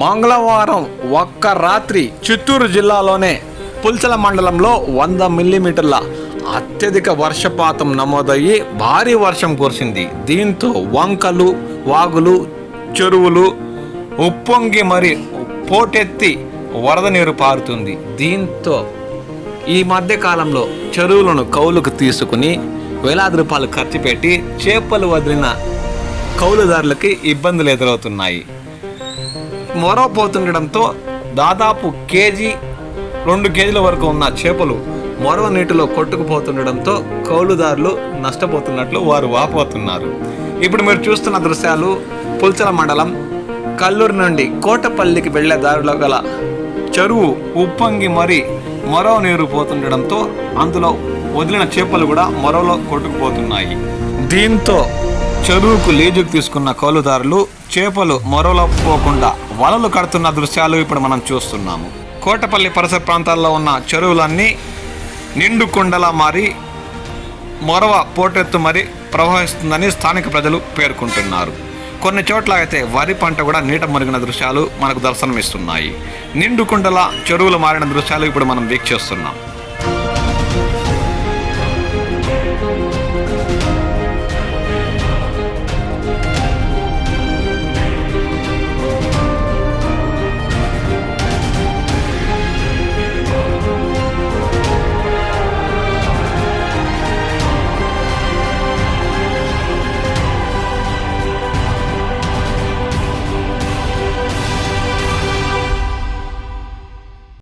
మంగళవారం ఒక్క రాత్రి చిత్తూరు జిల్లాలోనే పుల్చల మండలంలో వంద మిల్లీమీటర్ల అత్యధిక వర్షపాతం నమోదయ్యి భారీ వర్షం కురిసింది. దీంతో వంకలు వాగులు చెరువులు ఉప్పొంగి మరి పోటెత్తి వరద నీరు పారుతుంది. దీంతో ఈ మధ్యకాలంలో చెరువులను కౌలుకు తీసుకుని వేలాది రూపాయలు ఖర్చు పెట్టి చేపలు వదిలిన కౌలుదారులకి ఇబ్బందులు ఎదురవుతున్నాయి. మొరవపోతుండడంతో దాదాపు కేజీ రెండు కేజీల వరకు ఉన్న చేపలు మొరవ నీటిలో కొట్టుకుపోతుండడంతో కౌలుదారులు నష్టపోతున్నట్లు వారు వాపోతున్నారు. ఇప్పుడు మీరు చూస్తున్న దృశ్యాలు పుల్చల మండలం కల్లూరు నుండి కోటపల్లికి వెళ్ళే దారిలో గల చెరువు ఉప్పొంగి మరి మొరవ నీరు పోతుండడంతో అందులో వదిలిన చేపలు కూడా మొరవలో కొట్టుకుపోతున్నాయి. దీంతో చెరువుకు లీజుకు తీసుకున్న కౌలుదారులు చేపలు మొరలో పోకుండా వలలు కడుతున్న దృశ్యాలు ఇప్పుడు మనం చూస్తున్నాము. కోటపల్లి పరిసర ప్రాంతాల్లో ఉన్న చెరువులన్నీ నిండు కుండలా మారి మొరవ పోటెత్తు మరి ప్రవహిస్తుందని స్థానిక ప్రజలు పేర్కొంటున్నారు. కొన్ని చోట్ల అయితే వరి పంట కూడా నీట మురిగిన దృశ్యాలు మనకు దర్శనమిస్తున్నాయి. నిండు కుండల చెరువులు మారిన దృశ్యాలు ఇప్పుడు మనం వీక్షిస్తున్నాం.